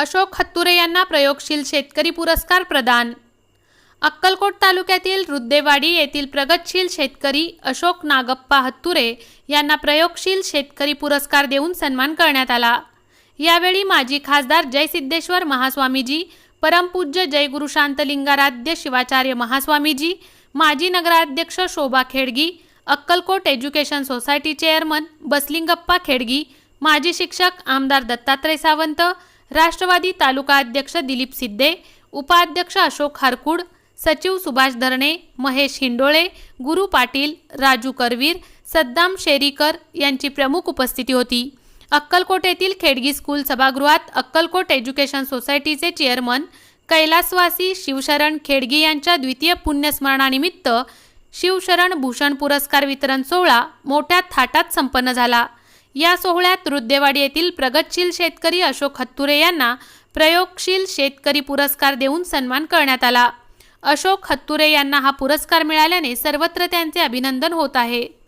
अशोक हत्तुरे यांना प्रयोगशील शेतकरी पुरस्कार प्रदान. अक्कलकोट तालुक्यातील रुद्देवाडी येथील प्रगतशील शेतकरी अशोक नागप्पा हत्तुरे यांना प्रयोगशील शेतकरी पुरस्कार देऊन सन्मान करण्यात आला. यावेळी माजी खासदार जयसिद्धेश्वर महास्वामीजी परमपूज्य जयगुरु शांतलिंगाराध्य शिवाचार्य महास्वामीजी माजी नगराध्यक्ष Shobha Khedgi Akkalkot education society chairman Baslingappa Khedgi माजी शिक्षक आमदार दत्तात्रय सावंत राष्ट्रवादी तालुका अध्यक्ष दिलीप सिद्धे उपाध्यक्ष अशोक हरकुड सचिव सुभाष धरणे महेश हिंडोळे गुरु पाटील राजू करवीर सद्दाम शेरीकर यांची प्रमुख उपस्थिती होती. अक्कलकोट येथील खेडगी स्कूल सभागृहात अक्कलकोट एज्युकेशन सोसायटीचे चेअरमन कैलासवासी शिवशरण खेडगी यांच्या द्वितीय पुण्यस्मरणानिमित्त शिवशरण भूषण पुरस्कार वितरण सोहळा मोठ्या थाटात संपन्न झाला. या सोहळ्यात रुद्देवाडी येथील प्रगतशील शेतकरी अशोक हत्तुरे यांना प्रयोगशील शेतकरी पुरस्कार देऊन सन्मान करण्यात आला. अशोक हत्तुरे यांना हा पुरस्कार मिळाल्याने सर्वत्र त्यांचे अभिनंदन होत आहे.